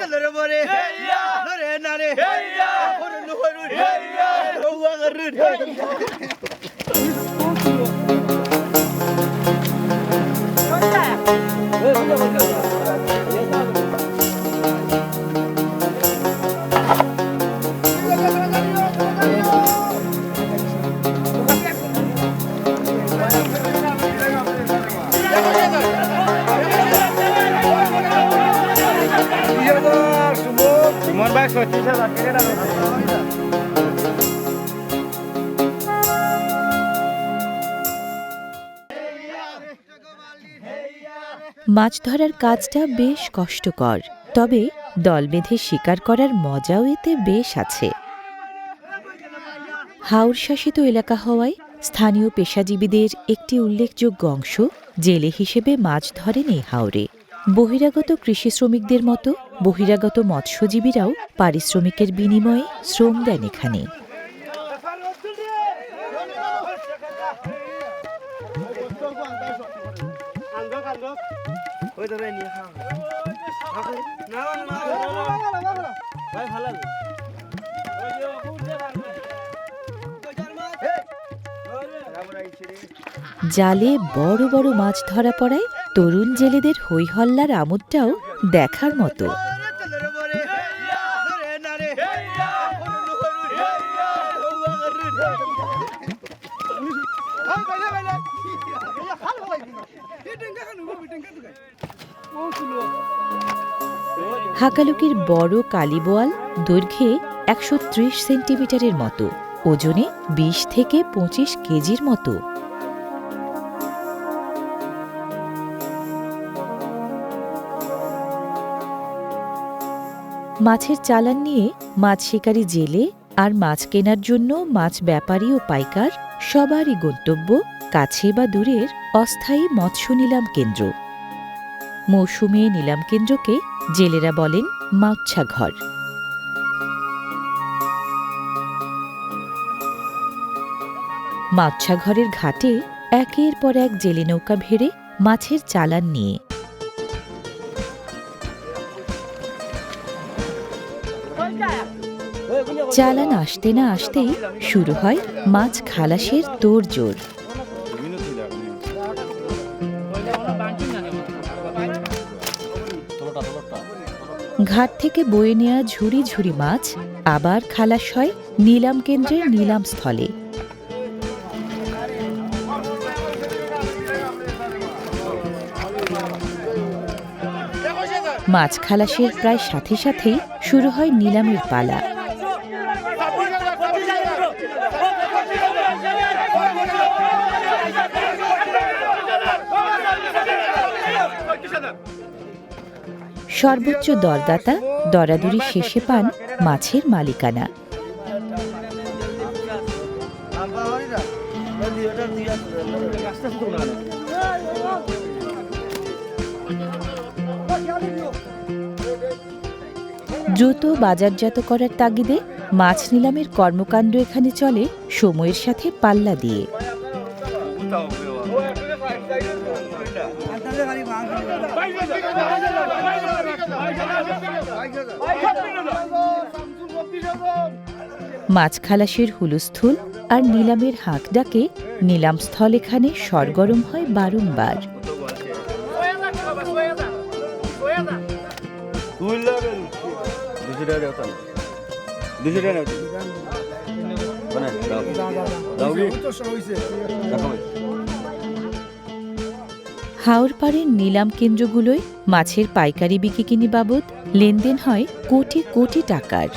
চলরে বরে নরে নারে ওরে নহরু ওয়া গরু মাছ ধরার কাজটা বেশ কষ্টকর, তবে দল বেঁধে শিকার করার মজাও এতে বেশ আছে। হাওর শাসিত এলাকা হওয়ায় স্থানীয় পেশাজীবীদের একটি উল্লেখযোগ্য অংশ জেলে হিসেবে মাছ ধরেন এই হাওরে। বহিরাগত কৃষি শ্রমিকদের মতো বহিরাগত মৎস্যজীবীরাও পারিশ্রমিকের বিনিময়ে শ্রম দেন এখানে। জালে বড় বড় মাছ ধরা পড়ায় তরুণ জেলেদের হৈহল্লার আমোদটাও দেখার মতো। হাকালুকির বড় কালিবোয়াল দৈর্ঘ্যে একশো ত্রিশ সেন্টিমিটারের মতো, ওজনে বিশ থেকে পঁচিশ কেজির মতো। মাছের চালান নিয়ে মাছ শিকারী জেলে আর মাছ কেনার জন্য মাছ ব্যাপারী ও পাইকার সবারই গন্তব্য কাছে বা দূরের অস্থায়ী মৎস্য নিলাম কেন্দ্র। মৌসুমে নিলাম কেন্দ্রকে জেলেরা বলেন মাউচ্ছা ঘর ঘাটে একের পর এক জেলে নৌকা ভেড়ে মাছের চালান নিয়ে চালান আসতে না আসতেই শুরু হয় মাছ খালাসের তোড়জোড়। ঘাট থেকে বয়ে নেওয়া ঝুড়ি ঝুড়ি মাছ আবার খালাস হয় নিলাম কেন্দ্রের নিলাম স্থলে। মাছ খালাসের প্রায় সাথে সাথেই শুরু হয় নিলামের পালা। সর্বোচ্চ দরদাতা, দরাদরি শেষে পান মাছের মালিকানা। দ্রুত বাজারজাত করার তাগিদে মাছ নিলামের কর্মকাণ্ড এখানে চলে সময়ের সাথে পাল্লা দিয়ে। মাছ খালাসের হুলস্থুল আর নিলামের হাঁক ডাকে নিলাম স্থল এখানে সরগরম হয় বারংবার। হাওর পাড়ের নিলাম কেন্দ্রগুলোয় মাছের পাইকারি বিকিকিনি বাবদ লেনদেন হয় কোটি কোটি টাকার।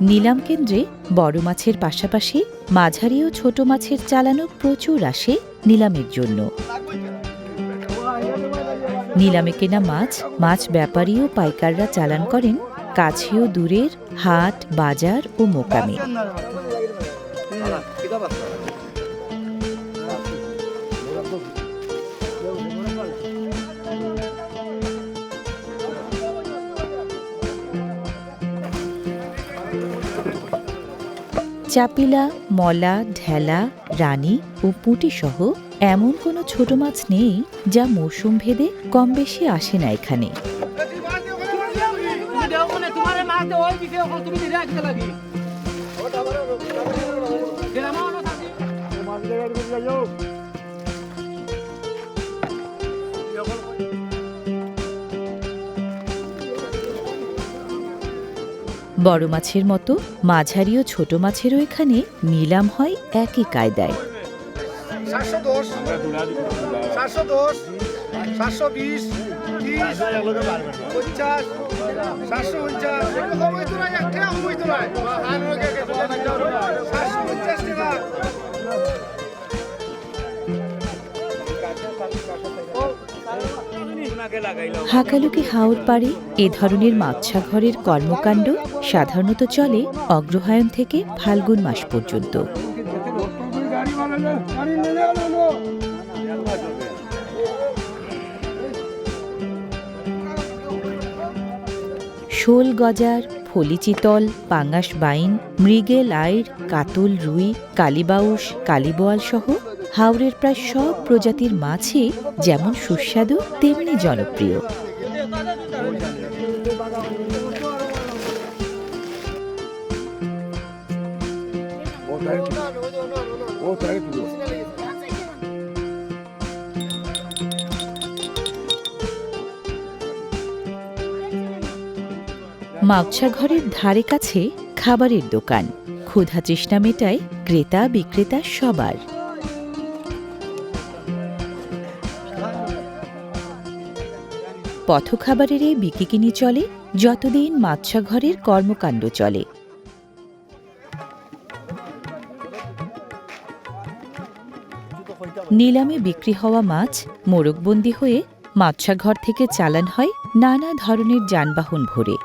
নিলাম কেন্দ্রে বড় মাছের পাশাপাশি মাঝারি ও ছোট মাছের চালানো প্রচুর আসে নিলামের জন্য। নিলামে কেনা মাছ মাছ ব্যাপারী ও পাইকাররা চালান করেন কাছেও দূরের হাট, বাজার ও মোকামে। চাপিলা, মলা, ঢেলা, রানী ও পুঁটি সহ এমন কোনো ছোট মাছ নেই যা মৌসুম ভেদে কম বেশি আসে না এখানে। মাছ ওই দিকে তুমি দিলে আসতে লাগি। বড় মাছের মতো মাঝারি ও ছোট মাছেরও এখানে নিলাম হয় একই কায়দায়। সাতশো দশ সাতশো দশ সাতশো বিশ হাকালুকি হাওর পাড়ে এ ধরনের মাছাঘরের কর্মকাণ্ড সাধারণত চলে অগ্রহায়ণ থেকে ফাল্গুন মাস পর্যন্ত। শোল গজার ফলিচিতল পাঙ্গাস বাইন, মৃগেল আইর কাতল রুই কালিবাউস কালিবোয়াল সহ হাওড়ের প্রায় সব প্রজাতির মাছই যেমন সুস্বাদু, তেমনি জনপ্রিয়। মাউছা ঘরের ধারে কাছে খাবারের দোকান। ক্ষুধা তৃষ্ণা মেটায় ক্রেতা, বিক্রেতা সবার। পথখাবারের এই বিকিকিনি চলে, যতদিন মাচ্ছা ঘরের কর্মকাণ্ড চলে। নিলামে বিক্রি হওয়া মাছ মোরগবন্দি হয়ে মাছাঘর থেকে চালান হয় নানা ধরনের যানবাহন ভরে।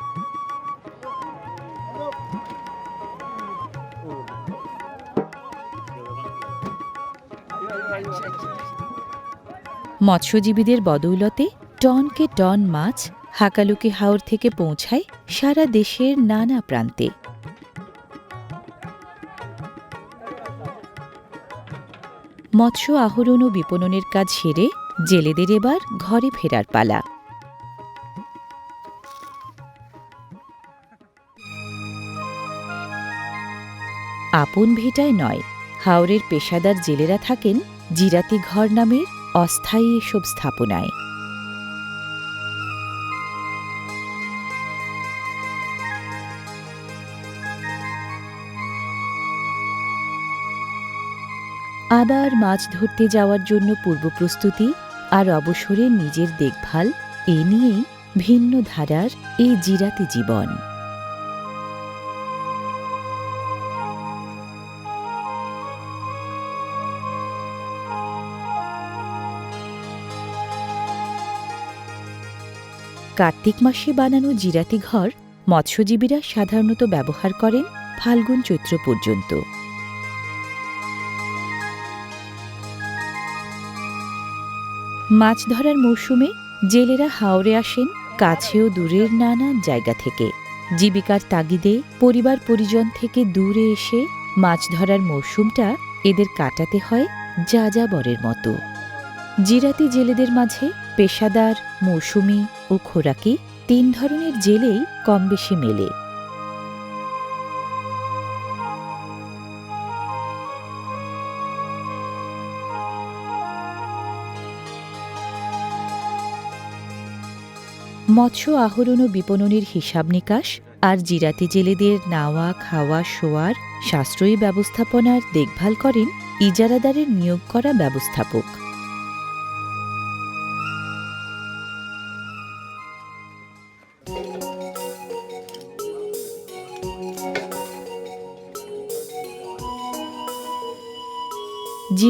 মৎস্যজীবীদের বদৌলতে টনকে টন মাছ, হাকালুকি হাওর থেকে পৌঁছায় সারা দেশের নানা প্রান্তে। মৎস্য আহরণ ও বিপণনের কাজ সেরে জেলেদের এবার ঘরে ফেরার পালা। আপন ভিটায় নয়, হাওরের পেশাদার জেলেরা থাকেন জিরাতি ঘর নামের অস্থায়ী এসব স্থাপনায়। আবার মাছ ধরতে যাওয়ার জন্য পূর্ব প্রস্তুতি আর অবসরে নিজের দেখভাল এ নিয়েই ভিন্ন ধারার এই জিরাতি জীবন। কার্তিক মাসে বানানো জিরাতি ঘর মৎস্যজীবীরা সাধারণত ব্যবহার করেন ফাল্গুন চৈত্র পর্যন্ত। মাছ ধরার মৌসুমে জেলেরা হাওড়ে আসেন কাছে ও দূরের নানা জায়গা থেকে। জীবিকার তাগিদে পরিবার পরিজন থেকে দূরে এসে মাছ ধরার মৌসুমটা এদের কাটাতে হয় যা যাযাবরের মতো। জিরাতি জেলেদের মাঝে পেশাদার, মৌসুমি ও খোরাকি তিন ধরনের জেলেই কম বেশি মেলে। মৎস্য আহরণ ও বিপণনের হিসাব নিকাশ আর জিরাতি জেলেদের নাওয়া, খাওয়া, শোয়ার, সাশ্রয়ী ব্যবস্থাপনার দেখভাল করেন ইজারাদারের নিয়োগ করা ব্যবস্থাপক।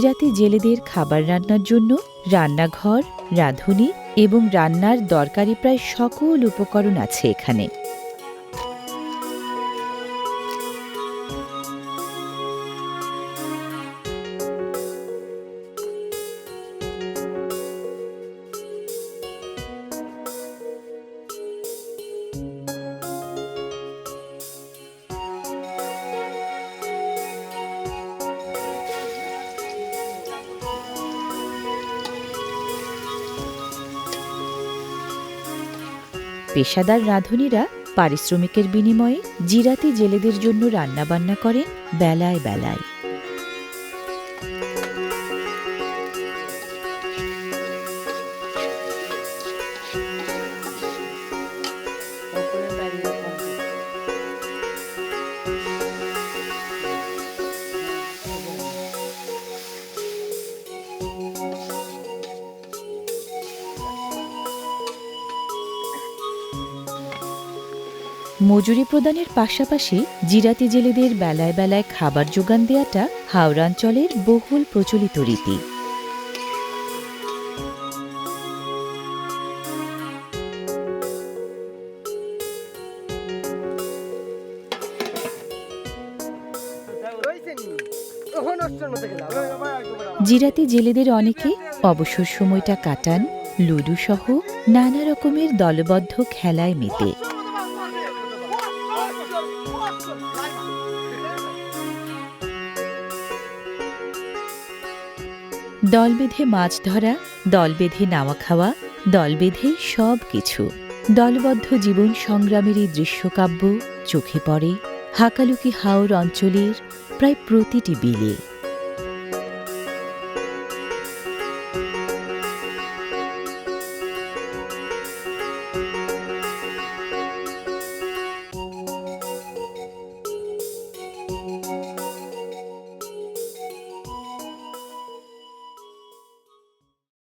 জিরাতি জেলেদের খাবার রান্নার জন্য রান্নাঘর, রাঁধুনি এবং রান্নার দরকারি প্রায় সকল উপকরণ আছে এখানে। পেশাদার রাঁধুনিরা পারিশ্রমিকের বিনিময়ে জিরাতি জেলেদের জন্য রান্নাবান্না করেন বেলায় বেলায়। মজুরি প্রদানের পাশাপাশি জিরাতি জেলেদের বেলায় বেলায় খাবার যোগান দেয়াটা হাওড়াঞ্চলের বহুল প্রচলিত রীতি। জিরাতি জেলেদের অনেকে অবসর সময়টা কাটান লুডু সহ নানা রকমের দলবদ্ধ খেলায় মেতে। দল বেঁধে মাছ ধরা, দল বেঁধে নাওয়া খাওয়া, দল বেঁধে সব কিছু। দলবদ্ধ জীবন সংগ্রামের এই দৃশ্যকাব্য চোখে পড়ে হাকালুকি হাওর অঞ্চলের প্রায় প্রতিটি বিলে।